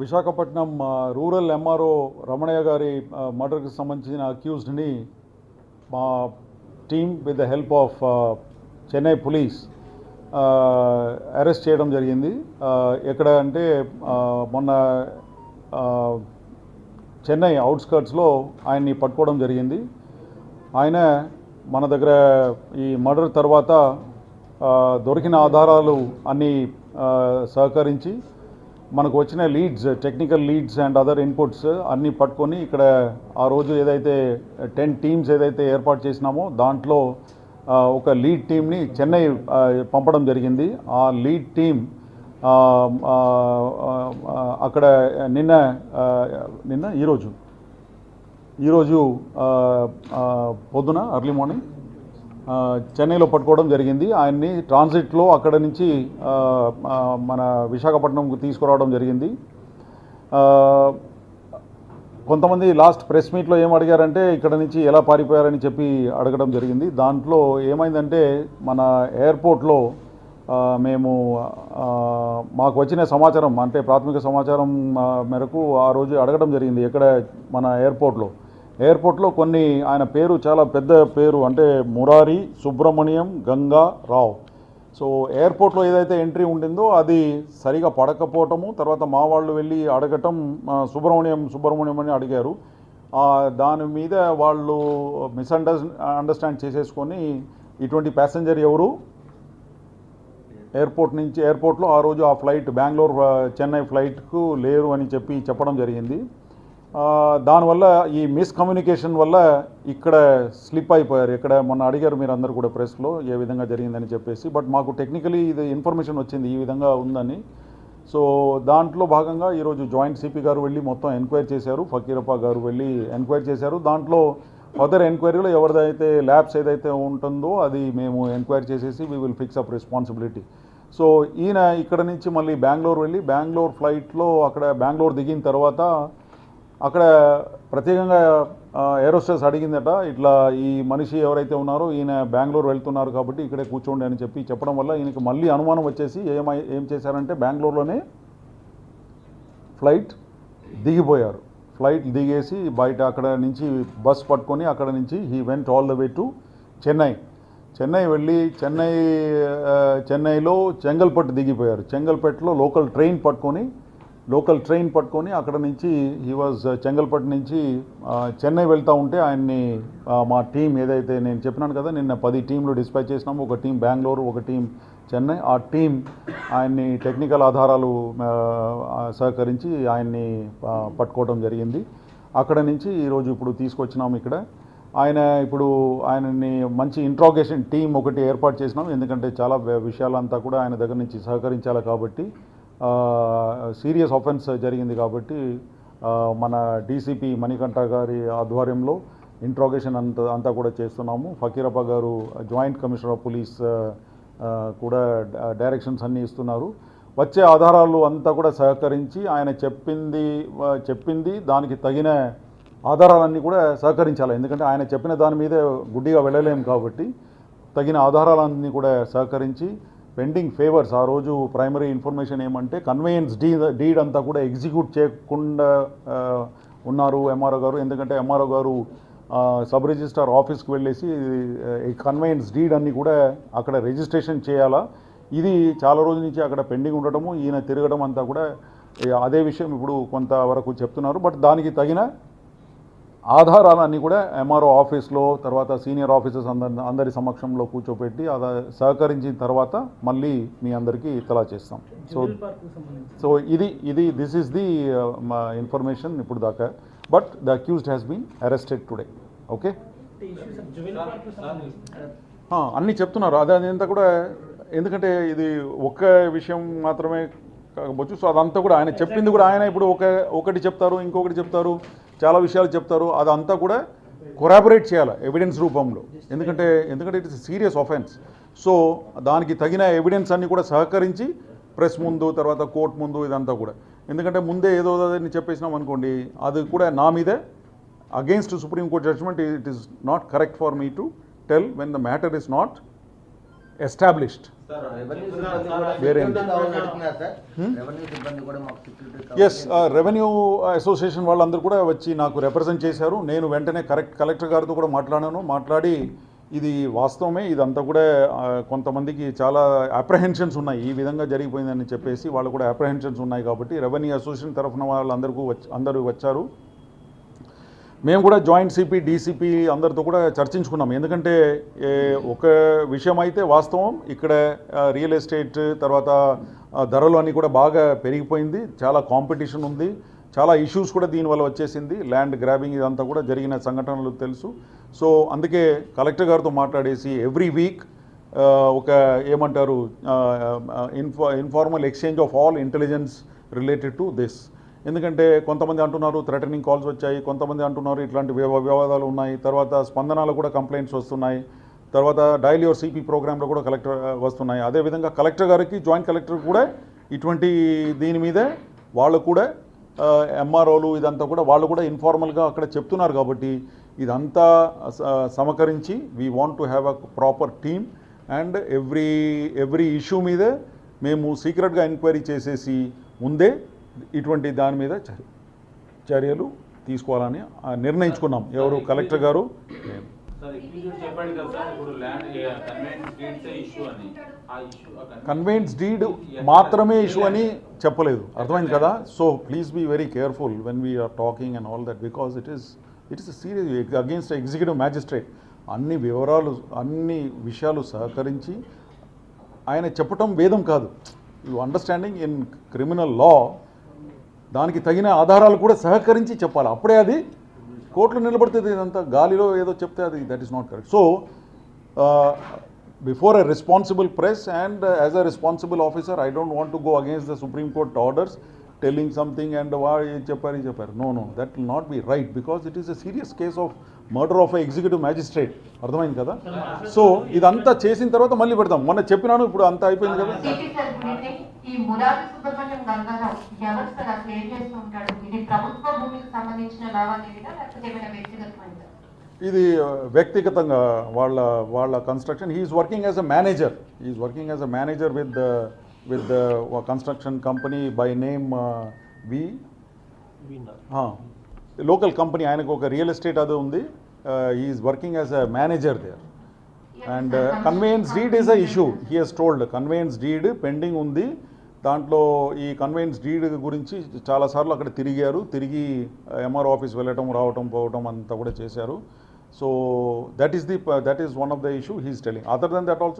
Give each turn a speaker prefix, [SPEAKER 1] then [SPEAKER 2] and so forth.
[SPEAKER 1] Visakhapatnam rural MRO Ramanaiah గారి మర్డర్కి సంబంధించిన అక్యూజ్డ్ని మా team with the help of Chennai police arrest చేయడం జరిగింది. ఎక్కడ అంటే మొన్న చెన్నై అవుట్స్కర్ట్స్లో ఆయన్ని పట్టుకోవడం జరిగింది. ఆయన మన దగ్గర ఈ మర్డర్ తర్వాత దొరికిన ఆధారాలు అన్నీ సహకరించి మనకు వచ్చిన leads technical leads and other inputs అన్నీ పట్టుకొని ఇక్కడ ఆ రోజు ఏదైతే టెన్ టీమ్స్ ఏదైతే ఏర్పాటు చేసినామో దాంట్లో ఒక లీడ్ టీమ్ని చెన్నై పంపడం జరిగింది. ఆ లీడ్ టీమ్ అక్కడ నిన్న నిన్న ఈరోజు ఈరోజు పొద్దున అర్లీ మార్నింగ్ చెన్నైలో పట్టుకోవడం జరిగింది. ఆయన్ని ట్రాన్సిట్లో అక్కడ నుంచి మన విశాఖపట్నంకు తీసుకురావడం జరిగింది. కొంతమంది లాస్ట్ ప్రెస్ మీట్లో ఏం అడిగారంటే ఇక్కడ నుంచి ఎలా పారిపోయారని చెప్పి అడగడం జరిగింది. దాంట్లో ఏమైందంటే మన ఎయిర్పోర్ట్లో మేము మాకు వచ్చిన సమాచారం అంటే ప్రాథమిక సమాచారం మేరకు ఆ రోజు అడగడం జరిగింది. ఎక్కడ? మన ఎయిర్పోర్ట్లో. ఎయిర్పోర్ట్లో కొన్ని ఆయన పేరు చాలా పెద్ద పేరు అంటే మురారి సుబ్రహ్మణ్యం గంగా రావ్. సో ఎయిర్పోర్ట్లో ఏదైతే ఎంట్రీ ఉండిందో అది సరిగా పడకపోవటము తర్వాత మా వాళ్ళు వెళ్ళి అడగటం సుబ్రహ్మణ్యం సుబ్రహ్మణ్యం అని అడిగారు. దాని మీద వాళ్ళు మిస్అండర్ అండర్స్టాండ్ చేసేసుకొని ఇటువంటి ప్యాసింజర్ ఎవరు? ఎయిర్పోర్ట్ నుంచి ఎయిర్పోర్ట్లో ఆ రోజు ఆ ఫ్లైట్ బెంగళూరు చెన్నై ఫ్లైట్కు లేరు అని చెప్పి చెప్పడం జరిగింది. దానివల్ల ఈ మిస్కమ్యూనికేషన్ వల్ల ఇక్కడ స్లిప్ అయిపోయారు. ఇక్కడ మొన్న అడిగారు మీరు అందరు కూడా ప్రెస్లో ఏ విధంగా జరిగిందని చెప్పేసి. బట్ మాకు టెక్నికలీ ఇది ఇన్ఫర్మేషన్ వచ్చింది ఈ విధంగా ఉందని. సో దాంట్లో భాగంగా ఈరోజు జాయింట్ సిపి గారు వెళ్ళి మొత్తం ఎంక్వైరీ చేశారు. ఫకీరప్ప గారు వెళ్ళి ఎంక్వైరీ చేశారు. దాంట్లో ఫర్దర్ ఎంక్వైరీలో ఎవరిదైతే ల్యాబ్స్ ఏదైతే ఉంటుందో అది మేము ఎంక్వైరీ చేసేసి we will fix up responsibility so ఈయన ఇక్కడ నుంచి మళ్ళీ బెంగళూరు వెళ్ళి బెంగళూరు ఫ్లైట్లో అక్కడ బెంగళూరు దిగిన తర్వాత అక్కడ ప్రత్యేకంగా ఏరోస్టెస్ అడిగిందట ఇట్లా ఈ మనిషి ఎవరైతే ఉన్నారో ఈయన బెంగళూరు వెళ్తున్నారు కాబట్టి ఇక్కడే కూర్చోండి అని చెప్పి చెప్పడం వల్ల ఈయనకి మళ్ళీ అనుమానం వచ్చేసి ఏమై ఏం చేశారంటే బెంగళూరులోనే ఫ్లైట్ దిగిపోయారు. ఫ్లైట్ దిగేసి బయట అక్కడ నుంచి బస్ పట్టుకొని అక్కడ నుంచి he went all the way to Chennai. Chennai వెళ్ళి చెన్నై చెన్నైలో చెంగల్పట్టు దిగిపోయారు. చెంగల్పట్టులో లోకల్ ట్రైన్ పట్టుకొని లోకల్ ట్రైన్ పట్టుకొని అక్కడ నుంచి హీ వాజ్ uh, చెంగల్పట్టు నుంచి చెన్నై వెళ్తూ ఉంటే ఆయన్ని మా టీం ఏదైతే నేను చెప్పినాను కదా నిన్న పది టీంలు డిస్పాచ్ చేసినాము. ఒక టీం బెంగళూరు ఒక టీం చెన్నై. ఆ టీం ఆయన్ని టెక్నికల్ ఆధారాలు సహకరించి ఆయన్ని పట్టుకోవడం జరిగింది. అక్కడ నుంచి ఈరోజు ఇప్పుడు తీసుకొచ్చినాము ఇక్కడ. ఆయన ఇప్పుడు ఆయనని మంచి ఇంట్రాగేషన్ టీం ఒకటి ఏర్పాటు చేసినాం ఎందుకంటే చాలా విషయాలంతా కూడా ఆయన దగ్గర నుంచి సహకరించాలి కాబట్టి సీరియస్ ఆఫెన్స్ జరిగింది కాబట్టి మన డీసీపీ మణికంఠ గారి ఆధ్వర్యంలో ఇంట్రాగేషన్ అంతా అంతా కూడా చేస్తున్నాము. Fakirappa garu joint commissioner of police కూడా డైరెక్షన్స్ అన్నీ ఇస్తున్నారు. వచ్చే ఆధారాలు అంతా కూడా సహకరించి ఆయన చెప్పింది చెప్పింది దానికి తగిన ఆధారాలన్నీ కూడా సహకరించాలి. ఎందుకంటే ఆయన చెప్పిన దాని మీదే గుడ్డిగా వెళ్ళలేము కాబట్టి తగిన ఆధారాలన్నీ కూడా సహకరించి పెండింగ్ ఫేవర్స్. ఆ రోజు ప్రైమరీ ఇన్ఫర్మేషన్ ఏమంటే కన్వేయన్స్ డీ డీడ్ అంతా కూడా ఎగ్జిక్యూట్ చేయకుండా ఉన్నారు ఎంఆర్ఓ గారు. ఎందుకంటే ఎంఆర్ఓ గారు సబ్ రిజిస్ట్రార్ ఆఫీస్కి వెళ్ళేసి ఈ కన్వేయన్స్ డీడ్ అన్నీ కూడా అక్కడ రిజిస్ట్రేషన్ చేయాలా. ఇది చాలా రోజుల నుంచి అక్కడ పెండింగ్ ఉండటము ఈయన తిరగడం అంతా కూడా అదే విషయం ఇప్పుడు కొంతవరకు చెప్తున్నారు. బట్ దానికి తగిన ఆధారాలన్నీ కూడా ఎంఆర్ఓ ఆఫీస్లో తర్వాత సీనియర్ ఆఫీసర్స్ అందరి అందరి సమక్షంలో కూర్చోపెట్టి అది సహకరించిన తర్వాత మళ్ళీ మీ అందరికీ ఇతలా చేస్తాం. సో సో ఇది ఇది దిస్ ఈస్ ది ఇన్ఫర్మేషన్ ఇప్పుడు దాకా. But the accused has been arrested today okay అన్నీ చెప్తున్నారు. అదే అదంతా కూడా ఎందుకంటే ఇది ఒక్క విషయం మాత్రమే కాకపోవచ్చు. సో అదంతా కూడా ఆయన చెప్పింది కూడా ఆయన ఇప్పుడు ఒక ఒకటి చెప్తారు ఇంకొకటి చెప్తారు. చాలా విషయాలు చెప్తారు. అదంతా కూడా కొరాబరేట్ చేయాలి ఎవిడెన్స్ రూపంలో. ఎందుకంటే ఎందుకంటే it is serious offence so దానికి తగిన ఎవిడెన్స్ అన్నీ కూడా సహకరించి ప్రెస్ ముందు తర్వాత కోర్టు ముందు ఇదంతా కూడా. ఎందుకంటే ముందే ఏదో అని చెప్పేసినాం అనుకోండి అది కూడా నా మీదే against supreme court judgement it is not correct for me to tell when the matter is not established yes revenue association వాళ్ళందరూ కూడా వచ్చి నాకు రిప్రజెంట్ చేశారు. నేను వెంటనే కరెక్ట్ కలెక్టర్ గారితో కూడా మాట్లాడాను. మాట్లాడి ఇది వాస్తవమే. ఇదంతా కూడా కొంతమందికి చాలా అప్రహెన్షన్స్ ఉన్నాయి. ఈ విధంగా జరిగిపోయిందని చెప్పేసి వాళ్ళు కూడా అప్రహెన్షన్స్ ఉన్నాయి కాబట్టి రెవెన్యూ అసోసియేషన్ తరఫున వాళ్ళందరికీ వచ్చి అందరూ వచ్చారు. మేము కూడా జాయింట్ సిపి డీసీపీ అందరితో కూడా చర్చించుకున్నాం. ఎందుకంటే ఒక విషయం అయితే వాస్తవం ఇక్కడ రియల్ ఎస్టేట్ తర్వాత ధరలు అన్నీ కూడా బాగా పెరిగిపోయింది. చాలా కాంపిటీషన్ ఉంది. చాలా ఇష్యూస్ కూడా దీనివల్ల వచ్చేసింది. ల్యాండ్ గ్రాబింగ్ ఇదంతా కూడా జరిగిన సంఘటనలు తెలుసు. సో అందుకే కలెక్టర్ గారితో మాట్లాడేసి ఎవ్రీ వీక్ ఒక ఏమంటారు ఇన్ఫా informal exchange of all intelligence related to this. ఎందుకంటే కొంతమంది అంటున్నారు థ్రెటనింగ్ కాల్స్ వచ్చాయి కొంతమంది అంటున్నారు ఇట్లాంటి వివాదాలు ఉన్నాయి. తర్వాత స్పందనాలు కూడా కంప్లైంట్స్ వస్తున్నాయి. తర్వాత డైలీ ఆర్ సిపి ప్రోగ్రాంలో కూడా కలెక్టర్ వస్తున్నాయి. అదేవిధంగా కలెక్టర్ గారికి జాయింట్ కలెక్టర్ కూడా ఇటువంటి దీని మీదే వాళ్ళు కూడా ఎంఆర్ఓలు ఇదంతా కూడా వాళ్ళు కూడా ఇన్ఫార్మల్గా అక్కడ చెప్తున్నారు కాబట్టి ఇదంతా సమకరించి we want to have a proper team and every every issue మీదే మేము సీక్రెట్గా ఎంక్వైరీ చేసేసి ముందే ఇటువంటి దాని మీద చర్య చర్యలు తీసుకోవాలని నిర్ణయించుకున్నాం. ఎవరు కలెక్టర్ గారు?
[SPEAKER 2] కన్వెన్స్
[SPEAKER 1] డీడ్ మాత్రమే ఇష్యూ అని చెప్పలేదు. అర్థమైంది కదా? So please be very careful when we're talking and all that because it is it is serious against executive magistrate అన్ని వివరాలు అన్ని విషయాలు సహకరించి ఆయన చెప్పటం వేదం కాదు. You understanding in criminal law దానికి తగిన ఆధారాలు కూడా సహకరించి చెప్పాలి. అప్పుడే అది కోర్టులో నిలబడుతుంది ఇదంతా. గాలిలో ఏదో చెప్తే అది that is not correct so before a responsible press and as a responsible officer I don't want to go against the supreme court orders telling something and వా ఏం చెప్పారు చెప్పారు. No no that will not be right because it is a serious case of murder of a executive magistrate అర్థమైంది కదా? So ఇదంతా చేసిన తర్వాత మళ్ళీ పెడతాం మొన్న చెప్పినాను ఇప్పుడు అంతా అయిపోయింది కదా?
[SPEAKER 3] మురారి సుబ్రహ్మణ్యం గంగారావు ఎవరు అసలు ఏం చేస్తూ ఉంటాడు? ఇది ప్రభుత్వ భూమికి సంబంధించిన లావాదేవీనా లేకపోతే ఏమైనా వ్యక్తిగతమైనదా
[SPEAKER 1] ఇది వ్యక్తిగతంగా వాళ్ళ వాళ్ళ construction he is working as a manager is working as a manager with with construction company by name V local company ఆయనకు ఒక రియల్ ఎస్టేట్ అది ఉంది. Is working as a manager there and conveyance deed is a issue he has told conveyance deed pending ఉంది. దాంట్లో ఈ conveyance deed గురించి చాలాసార్లు అక్కడ తిరిగారు. తిరిగి ఎంఆర్ ఆఫీస్ వెళ్ళటం రావటం పోవటం అంతా కూడా చేశారు. So that is the that is one of the issue he's telling other than that also